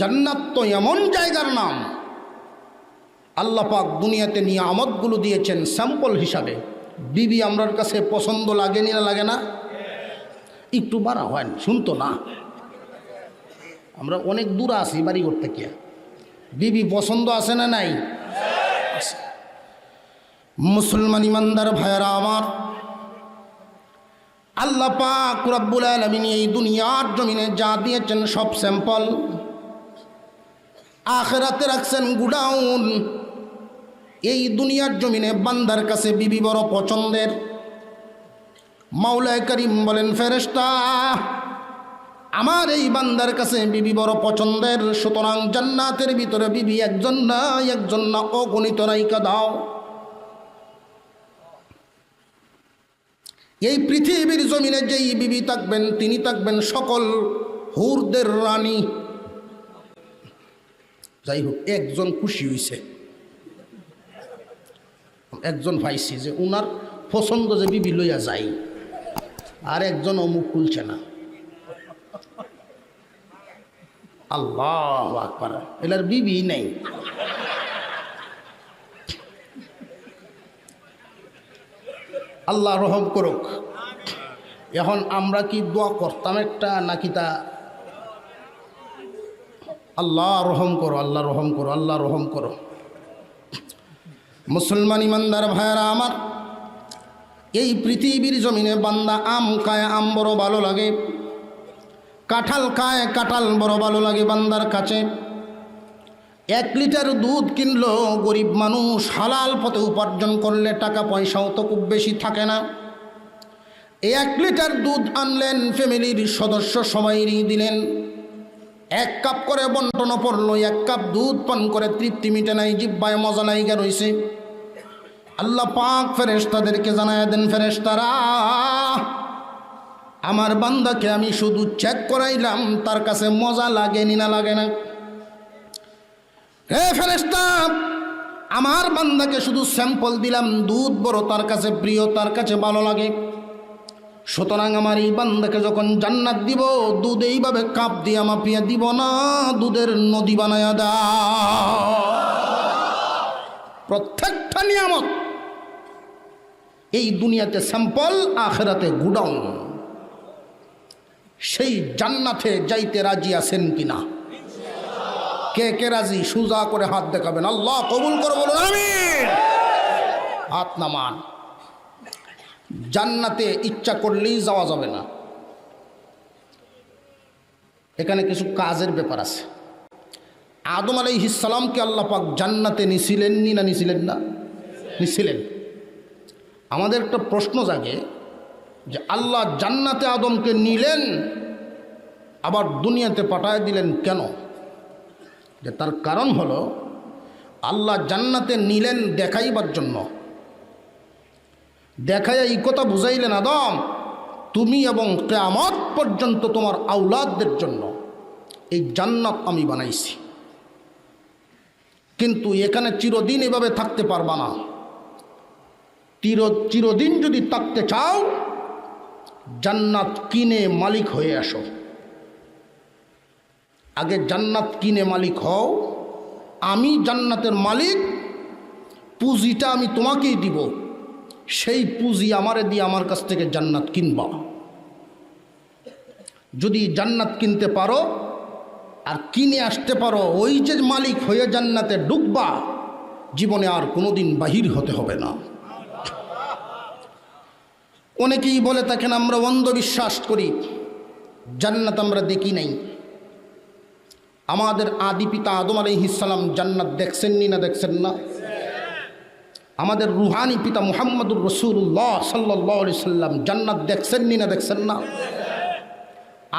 জান্নাত তো এমন জায়গার নাম। আল্লাহ পাক দুনিয়াতে নিয়ে আমদগুলো দিয়েছেন স্যাম্পল হিসাবে। বিবি আমরার কাছে পছন্দ লাগেনি না লাগে না? একটু বাড়া হয় শুনতো না। আমরা অনেক দূর আছি বাড়ি করতে গিয়া বিবি পছন্দ আছে না নাই? মুসলমান ইমানদার ভাইয়ারা আমার, আল্লাহ পাক রব্বুল আলমিন এই দুনিয়ার জমিনে যা দিয়েছেন সব স্যাম্পল আখেরাতে রাখছেন গুডাউন। এই দুনিয়ার জমিনে বান্দার কাছে বিবি বড় পছন্দের। মাওলায় করিম বলেন ফেরেস্তা আমার এই বান্দার কাছে বিবি বড় পছন্দের। সুতরাং জান্নাতের ভিতরে বিবি একজন না একজন না অগণিত নায়িকা দাও। এই পৃথিবীর জমিনে যেই বিবি থাকবেন, তিনি থাকবেন সকল হুরদের রানী। যাই হোক একজন খুশি হয়েছে একজন ভাইছি যে উনার পছন্দ যে বিবি লইয়া যাই, আর একজন অমুক খুলছে না। আল্লাহ আকবার, এলার বিবি নেই। আল্লাহ রহম করুক। এখন আমরা কি দোয়া করতাম একটা নাকি তা আল্লাহ রহম করো, আল্লাহ রহম করো, আল্লাহ রহম করো। মুসলমান ইমানদার ভাইয়ারা আমার, এই পৃথিবীর জমিনে বান্দা আম খায়, আম বড় ভালো লাগে। কাঁঠাল খায়, কাঁঠাল বড় ভালো লাগে বান্দার কাছে। এক লিটার দুধ কিনলো, গরিব মানুষ হালাল পথে উপার্জন করলে টাকা পয়সাও তো খুব বেশি থাকে না। এক লিটার দুধ আনলেন, ফ্যামিলির সদস্য সবাইরই দিলেন। এক কাপ করে বন্টন পড়ল এক কাপ দুধ পান করে তৃপ্তি মিটে নাই, জিব্বায় মজা লাইগা রইছে। আল্লাহ পাক ফেরেশতাদেরকে জানায় দেন, ফেরেশতারা, আমার বান্দাকে আমি শুধু চেক করাইলাম, তার কাছে মজা লাগেনি না লাগে না। হে ফেরেশতা, আমার বান্দাকে শুধু স্যাম্পল দিলাম, দুধ বড়, তার কাছে প্রিয়, তার কাছে ভালো লাগে। সুতরাং আমার এই বান্দাকে যখন জান্নাত দিব, দুধ এইভাবে কাপ দিয়ে মাপিয়া দিব না, দুধের নদী বানায়া দাও প্রত্যেকটা নিয়ামত। এই দুনিয়াতে স্যাম্পল, আখেরাতে গুডাউন। সেই জান্নাতে যাইতে রাজি আছেন কিনা? কে কে রাজি? সুজা করে হাত দেখাবেন। আল্লাহ কবুল করে বলুন আমি হাত নামান। জান্নাতে ইচ্ছা করলেই যাওয়া যাবে না। এখানে কিছু কাজের ব্যাপার আছে। আদম আলাই ইসালামকে আল্লাহ পাক জান্নাতে নিছিলেন নি না নিছিলেন না? নিছিলেন। আমাদের একটা প্রশ্ন জাগে যে আল্লাহ জান্নাতে আদমকে নিলেন, আবার দুনিয়াতে পাঠায় দিলেন কেন? যে তার কারণ হলো, আল্লাহ জান্নাতে নিলেন দেখাইবার জন্য। দেখায় এই কথা বুঝাইলেন আদম, তুমি এবং কেয়ামত পর্যন্ত তোমার আউলাদদের জন্য এই জান্নাত আমি বানাইছি। কিন্তু এখানে চিরদিন এভাবে থাকতে পারবা না। চির চিরদিন যদি থাকতে চাও, জান্নাত কিনে মালিক হয়ে আসো। আগে জান্নাত কিনে মালিক হও, আমি জান্নাতের মালিক, পুঁজিটা আমি তোমাকেই দিব। সেই পুঁজি আমারে দিয়ে আমার কাছ থেকে জান্নাত কিনবা। যদি জান্নাত কিনতে পারো আর কিনে আসতে পারো, ওই যে মালিক হয়ে জান্নাতে ডুববা জীবনে আর কোনোদিন বাহির হতে হবে না। অনেকেই বলে থাকেন, আমরা অন্ধবিশ্বাস করি, জান্নাত আমরা দেখি নাই। আমাদের আদি পিতা আদম আলহিসাল্লাম জান্নাত দেখছেননি না দেখছেন না? আমাদের রুহানি পিতা মুহাম্মদুর রসুল্লাহ সাল্লাহ সাল্লাম জান্নাত দেখছেননি না দেখছেন না?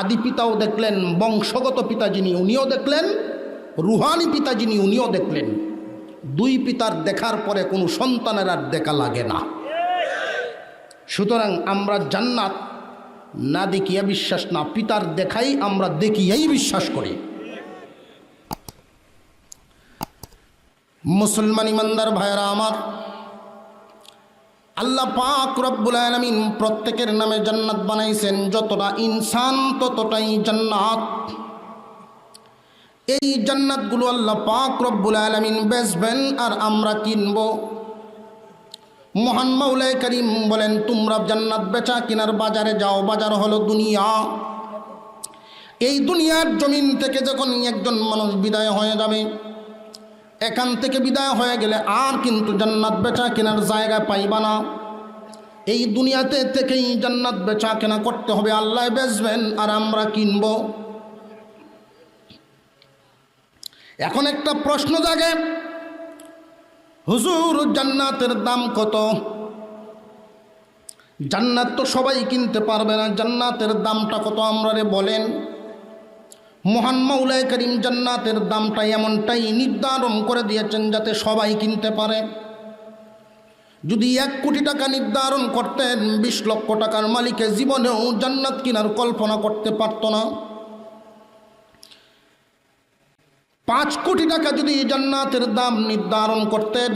আদি পিতাও দেখলেন, বংশগত পিতা যিনি উনিও দেখলেন, রুহানি পিতা যিনি উনিও দেখলেন। দুই পিতার দেখার পরে কোনো সন্তানের আর দেখা লাগে না। সুতরাং আমরা জান্নাত না দেখিয়া বিশ্বাস না, পিতার দেখাই আমরা দেখিয়াই বিশ্বাস করি। মুসলমান ইমানদার ভাইরা আমার আল্লাহ পাক রব্বুল আলমিন প্রত্যেকের নামে জান্নাত বানাইছেন, যতটা ইনসান ততটাই জান্নাত। এই জান্নাতগুলো আল্লাহ পাক রব্বুল আলমিন বেচবেন আর আমরা কিনব। মহান মাউলাই করিম বলেন, তোমরা জান্নাত বেচা কিনার বাজারে যাও, বাজার হলো দুনিয়া। এই দুনিয়ার জমিন থেকে যখন একজন মানুষ বিদায় হয়ে যাবে এখান থেকে বিদায় হয়ে গেলে আর কিন্তু জান্নাত বেচা কেনার জায়গা পাইবা না। এই দুনিয়াতে থেকেই জান্নাত বেচা কেনা করতে হবে, আল্লাহ বেচবেন আর আমরা কিনব। এখন একটা প্রশ্ন জাগে, হুজুর, জান্নাতের দাম কত? জান্নাত তো সবাই কিনতে পারবে না, জান্নাতের দামটা কত আমরা বলেন। মহান মৌলাই করিম জান্নাতের দামটা এমনটাই নির্ধারণ করে দিয়েছেন যাতে সবাই কিনতে পারে। যদি এক কোটি টাকা নির্ধারণ করতেন, বিশ লক্ষ টাকার মালিকের জীবনেও জান্নাত কিনার কল্পনা করতে পারত না। পাঁচ কোটি টাকা যদি জান্নাতের দাম নির্ধারণ করতেন,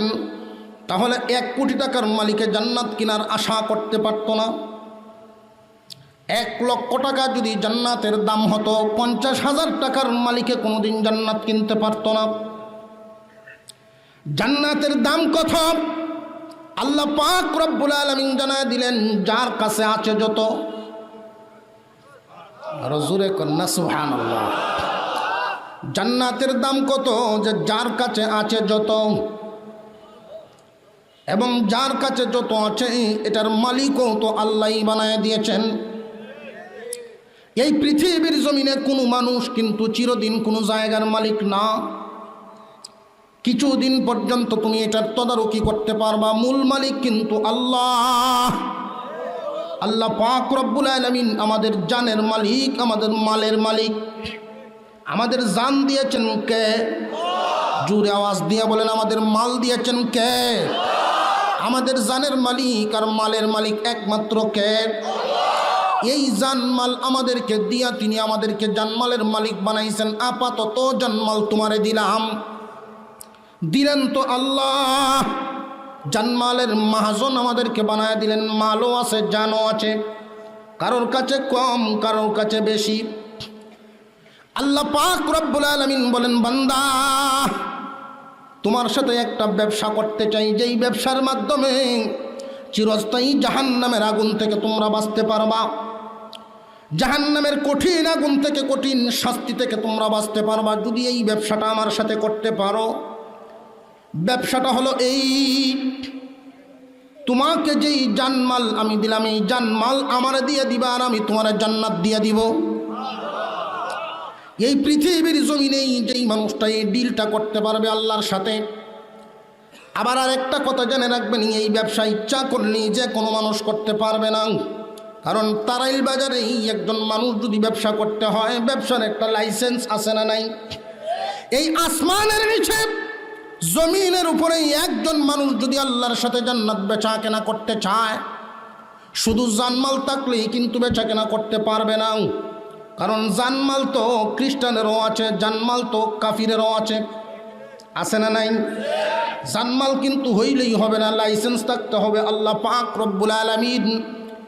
তাহলে এক কোটি টাকার মালিকে জান্নাত কেনার আশা করতে পারত না। এক লক্ষ টাকা যদি জান্নাতের দাম হতো, পঞ্চাশ হাজার টাকার মালিকে কোনোদিন জান্নাত কিনতে পারত না। জান্নাতের দাম কত? আল্লাহ পাক রব্বুল আলমিন জানায় দিলেন, যার কাছে আছে যত। রজুরে কন্যা সুহান জান্নাতের দাম কত? যে যার কাছে আছে যত। এবং যার কাছে যত আছে, এটার মালিকও তো আল্লাহই বানায় দিয়েছেন। এই পৃথিবীর জমিনে কোনো মানুষ কিন্তু চিরদিন কোনো জায়গার মালিক না। কিছুদিন পর্যন্ত তুমি এটার তদারকি করতে পারবা, মূল মালিক কিন্তু আল্লাহ। আল্লাহ পাক রব্বুল আলমিন আমাদের জানের মালিক, আমাদের মালের মালিক। আমাদের জান দিয়েছেন কে? জুড়ে আওয়াজ দিয়ে বলেন, আমাদের মাল দিয়েছেন কে? আমাদের জানের মালিক আর মালের মালিক একমাত্র কে? এই জানমাল আমাদেরকে দিয়া তিনি আমাদেরকে জানমালের মালিক বানাইছেন। আপাতত জানমাল তোমারে দিলাম। দিলেন তো আল্লাহ। জানমালের মাহাজন আমাদেরকে বানায় দিলেন। মালও আছে, জানও আছে। কারোর কাছে কম, কারোর কাছে বেশি। আল্লাহ পাক রব্বুল আলমিন বলেন, বান্দা, তোমার সাথে একটা ব্যবসা করতে চাই। যেই ব্যবসার মাধ্যমে চিরস্থায়ী জাহান নামের আগুন থেকে তোমরা বাঁচতে পারবা। জাহান নামের কঠিন আগুন থেকে, কঠিন শাস্তি থেকে তোমরা বাঁচতে পারবা। যদি এই ব্যবসাটা আমার সাথে করতে পারো, ব্যবসাটা হলো এই। তোমাকে যেই জানমাল আমি দিলাম, এই জানমাল আমার দিয়ে দিবা আর আমি তোমার জান্নাত দিয়ে দিব। এই পৃথিবীর জমিনেই যেই মানুষটা এই ডিলটা করতে পারবে আল্লাহর সাথে। আবার আর একটা কথা জেনে রাখবেন, এই ব্যবসা ইচ্ছা করলেই যে কোনো মানুষ করতে পারবে না। কারণ তারাইল বাজারেই একজন মানুষ যদি ব্যবসা করতে হয়, ব্যবসার একটা লাইসেন্স আছে না নাই? এই আসমানের নিচে জমিনের উপরেই একজন মানুষ যদি আল্লাহর সাথে জান্নাত বেচা কেনা করতে চায়, শুধু জানমাল থাকলেই কিন্তু বেচা কেনা করতে পারবে না। কারণ জানমাল তো খ্রিস্টানেরও আছে, জানমাল তো কাফিরেরও আছে। আছে না নাই? জানমাল কিন্তু হইলেই হবে না, লাইসেন্স থাকতে হবে আল্লাহ পাক রব্বুল আলমিন।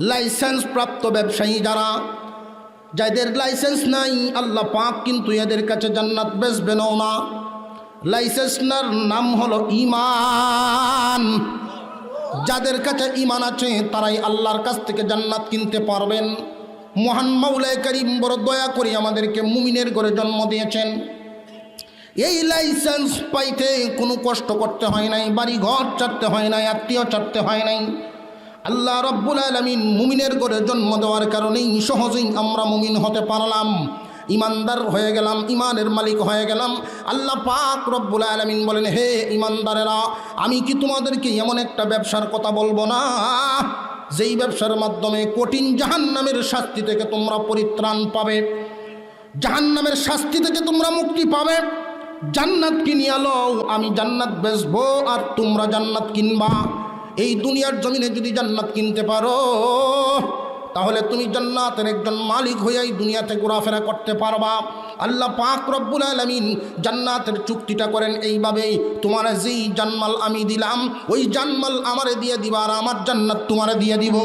লাইসেন্স প্রাপ্ত ব্যবসায়ী যারা, যাদের লাইসেন্স নাই, আল্লাহ পাক কিন্তু এদের কাছে জান্নাত বেচবেনও না। লাইসেন্সনার নাম হলো ইমান যাদের কাছে ইমান আছে, তারাই আল্লাহর কাছ থেকে জান্নাত কিনতে পারবেন। মহান মাউলায় করিম বড় দয়া করে আমাদেরকে মুমিনের ঘরে জন্ম দিয়েছেন। এই লাইসেন্স পাইতে কোনো কষ্ট করতে হয় নাই বাড়ি ঘর চাটতে হয় নাই, আত্মীয় চাটতে হয় নাই। আল্লাহ রব্বুল আলমিন মুমিনের করে জন্ম দেওয়ার কারণেই সহজেই আমরা মুমিন হতে পারলাম। ইমানদার হয়ে গেলাম ইমানের মালিক হয়ে গেলাম। আল্লাহ পাক রব্বুল আলমিন বলেন, হে ইমানদারেরা আমি কি তোমাদেরকে এমন একটা ব্যবসার কথা বলব না? যেই ব্যবসার মাধ্যমে কঠিন জাহান্নামের শাস্তি থেকে তোমরা পরিত্রাণ পাবে। জাহান্নামের শাস্তি থেকে তোমরা মুক্তি পাবে। জান্নাত কিনিয়া লও আমি জান্নাত বেচবো আর তোমরা জান্নাত কিনবা। এই দুনিয়ার জমিনে যদি জান্নাত কিনতে পারো, তাহলে তুমি জান্নাতের একজন মালিক হয়ে এই দুনিয়াতে ঘোরাফেরা করতে পারবা। আল্লাহ পাক রব্বুল আলমিন জান্নাতের চুক্তিটা করেন এইভাবেই, তোমার যেই জানমাল আমি দিলাম, ওই জানমাল আমারে দিয়ে দিবা আর আমার জান্নাত তোমারে দিয়ে দিব।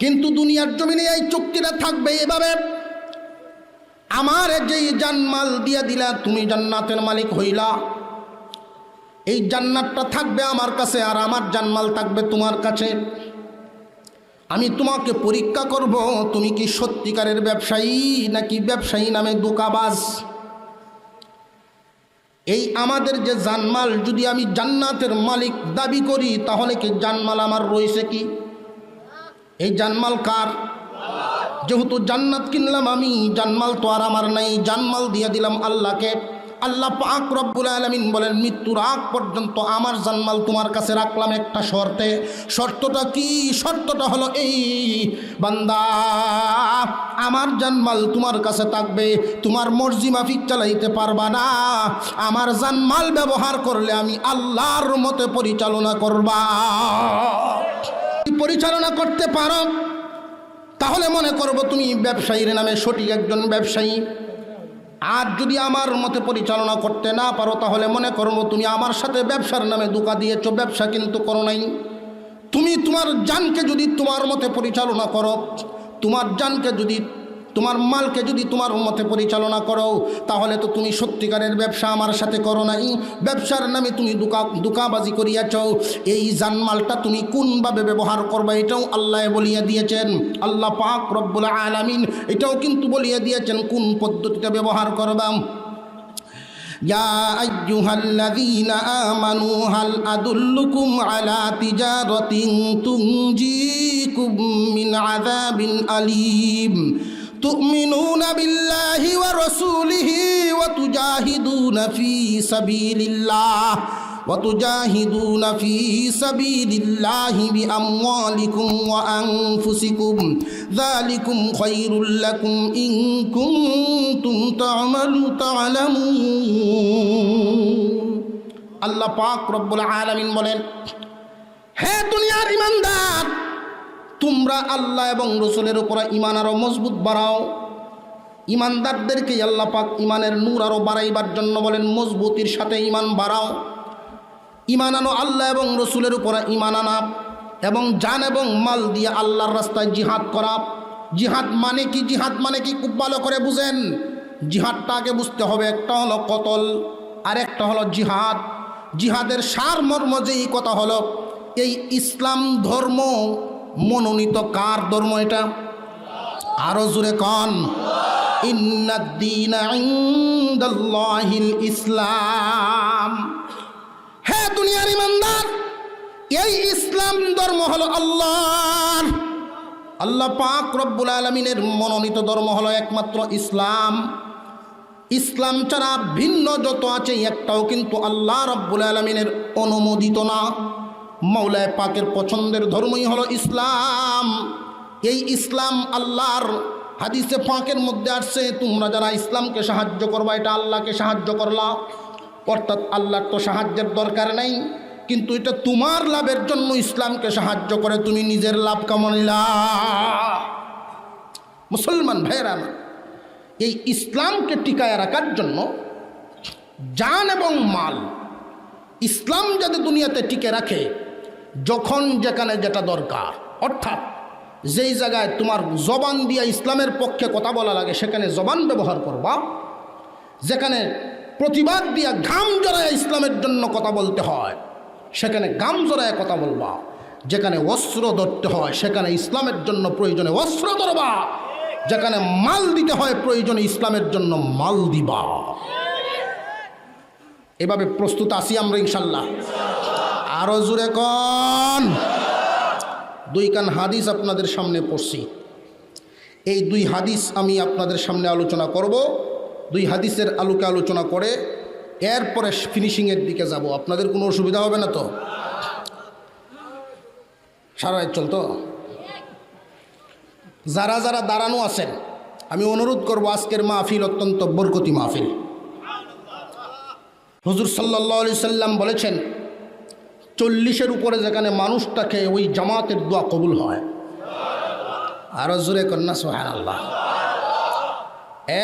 কিন্তু দুনিয়ার জমিনে এই চুক্তিটা থাকবে এভাবে, আমার যেই জানমাল দিয়ে দিলা, তুমি জান্নাতের মালিক হইলা। এই জান্নাতটা থাকবে আমার কাছে আর আমার জানমাল থাকবে তোমার কাছে। আমি তোমাকে পরীক্ষা করব, তুমি কি সত্যিকারের ব্যবসায়ী নাকি ব্যবসায়ী নামে দোকাবাজ? এই আমাদের যে জানমাল, যদি আমি জান্নাতের মালিক দাবি করি, তাহলে কি জানমাল আমার রয়েছে কি? এই জানমাল কার? যেহেতু জান্নাত কিনলাম আমি, জানমাল তো আর আমার নাই, জানমাল দিয়ে দিলাম আল্লাহকে। আল্লাহ পাক রব্বুল আলমিন বলেন, মৃত্যুর আগ পর্যন্ত আমার জানমাল তোমার কাছে রাখলাম একটা শর্তে। শর্তটা কি? শর্তটা হলো এই, বান্দা, আমার জানমাল তোমার কাছে থাকবে, তোমার মর্জি মাফিক চালাইতে পারবা না। আমার জানমাল ব্যবহার করলে আমি আল্লাহর মতে পরিচালনা করবা। পরিচালনা করতে পারো, তাহলে মনে করব তুমি ব্যবসায়ীর নামে সঠিক একজন ব্যবসায়ী। আর যদি আমার মতে পরিচালনা করতে না পারো, তাহলে মনে করব তুমি আমার সাথে ব্যবসার নামে দোকা দিয়েছ, ব্যবসা কিন্তু করো নাই। তুমি তোমার জানকে যদি তোমার মতে পরিচালনা করো, তোমার জানকে যদি তোমার মালকে যদি তোমার মতে পরিচালনা করো তাহলে তো তুমি সত্যিকারের ব্যবসা আমার সাথে করো নাই ব্যবসার নামে তুমি দুকা দুকাবাজি করিয়াছ এই জানমালটা তুমি কোনভাবে ব্যবহার করবে এটাও আল্লাহ বলিয়া দিয়েছেন আল্লাহ পাক রব্বুল আলামিন এটাও কিন্তু বলিয়া দিয়েছেন কোন পদ্ধতিতে ব্যবহার করবাম يا أيها الذين آمنوا هل أدلكم على تجارة تنجيكم من عذاب أليم تؤمنون بالله ورسوله وتجاهدون في سبيل الله وتجاهدون في سبيل الله بأموالكم وأنفسكم ذلكم خير لكم إن كنتم تعملوا تعلمون আল্লাহ পাক রব্বুল আলামিন বলেন হে দুনিয়ার ইমানদার তোমরা আল্লাহ এবং রসুলের উপর ইমান আরও মজবুত বাড়াও। ইমানদারদেরকে আল্লাহ পাক ইমানের নূর আরও বাড়াইবার জন্য বলেন, মজবুতির সাথে ইমান বাড়াও। ইমান আনো আল্লাহ এবং রসুলের উপর ইমান আনা এবং জান এবং মাল দিয়ে আল্লাহর রাস্তায় জিহাদ করা। জিহাদ মানে কি? জিহাদ মানে কি? খুব ভালো করে বুঝেন। জিহাদটা আগে বুঝতে হবে। একটা হলো কতল আর একটা হলো জিহাদ। জিহাদের সার মর্ম যেই কথা হলো, এই ইসলাম ধর্ম মনোনীত কার ধর্ম এটা? আরও জুড়ে কন। ইসলাম। হ্যাঁ দুনিয়ার ইমানদার, এই ইসলাম ধর্ম হলো আল্লাহর। আল্লাহ পাক রব্বুল আলমিনের মনোনীত ধর্ম হলো একমাত্র ইসলাম। ইসলাম ছাড়া ভিন্ন যত আছে একটাও কিন্তু আল্লাহ রব্বুল আলমিনের অনুমোদিত না। মৌলায় পাকের পছন্দের ধর্মই হলো ইসলাম। এই ইসলাম আল্লাহর হাদিসে পাকের মধ্যে আসছে, তোমরা যারা ইসলামকে সাহায্য করবা, এটা আল্লাহকে সাহায্য করলা। অর্থাৎ আল্লাহর তো সাহায্যের দরকার নেই, কিন্তু এটা তোমার লাভের জন্য ইসলামকে সাহায্য করে, তুমি নিজের লাভ কামনিলা মুসলমান ভাইয়েরা এই ইসলামকে টিকায় রাখার জন্য জান এবং মাল, ইসলাম যাতে দুনিয়াতে টিকে রাখে যখন যেখানে যেটা দরকার। অর্থাৎ যেই জায়গায় তোমার জবান দিয়া ইসলামের পক্ষে কথা বলা লাগে, সেখানে জবান ব্যবহার করবা। যেখানে প্রতিবাদ দিয়া ঘাম জড়ায় ইসলামের জন্য কথা বলতে হয়, সেখানে ঘাম জড়ায় কথা বলবা। যেখানে অস্ত্র ধরতে হয়, সেখানে ইসলামের জন্য প্রয়োজনে অস্ত্র ধরবা। যেখানে মাল দিতে হয়, প্রয়োজনে ইসলামের জন্য মাল দিবা। এভাবে প্রস্তুত আছি আমরা ইনশাল্লাহ আরও জুড়ে কন। দুই কান হাদিস আপনাদের সামনে পড়ছি। এই দুই হাদিস আমি আপনাদের সামনে আলোচনা করব। দুই হাদিসের আলোকে আলোচনা করে এরপরে ফিনিশিংয়ের দিকে যাব। আপনাদের কোনো অসুবিধা হবে না তো? সারা রাত চলতো? যারা যারা দাঁড়ানো আছেন, আমি অনুরোধ করব আজকের মাহফিল অত্যন্ত বরকতি মাহফিল। হুজুর সাল্লাহ আলি সাল্লাম বলেছেন চল্লিশের উপরে যেখানে মানুষটাকে ওই জামাতের দোয়া কবুল হয়। আরও জোরে কন্যা সোহান আল্লাহ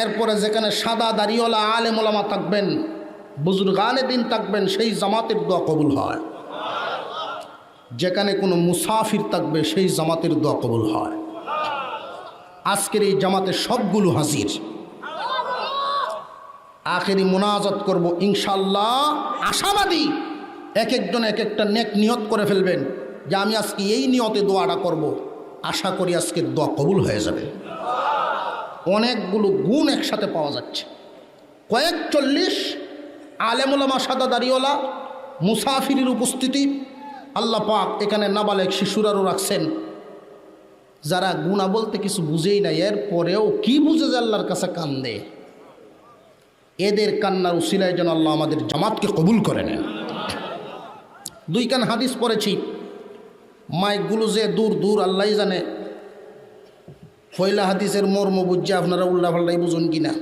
এরপরে যেখানে সাদা দাড়িওয়ালা আলেম ওলামা থাকবেন, বুজুর্গানে দিন থাকবেন, সেই জামাতের দোয়া কবুল হয়। যেখানে কোনো মুসাফির থাকবে, সেই জামাতের দোয়া কবুল হয়। আজকের এই জামাতে সবগুলো হাজির। আখেরি মোনাজাত করব ইনশাল্লাহ আশাবাদী। এক একজন এক একটা নেক নিয়ত করে ফেলবেন যে আমি আজকে এই নিয়তে দোয়াটা করব। আশা করি আজকে দোয়া কবুল হয়ে যাবে। অনেকগুলো গুণ একসাথে পাওয়া যাচ্ছে। কয়েক চল্লিশ আলেমুলামা সাদা দাড়িওয়ালা মুসাফিরের উপস্থিতি আল্লাহ পাক এখানে নাবালেক শিশুরারও রাখছেন। যারা গুণা বলতে কিছু বুঝেই না এর পরেও কি বুঝে যে আল্লাহর কাছে কান্দে? এদের কান্নার উসিলায় যেন আল্লাহ আমাদের জামাতকে কবুল করে নেন। দুই কান হাদিস পড়েছি। মাইকগুলো যে দূর দূর আল্লাহ জানে। ফয়লা হাদিসের মর্ম বুঝছে, আপনারা উল্লাহ আল্লাহ বুঝুন কিনা।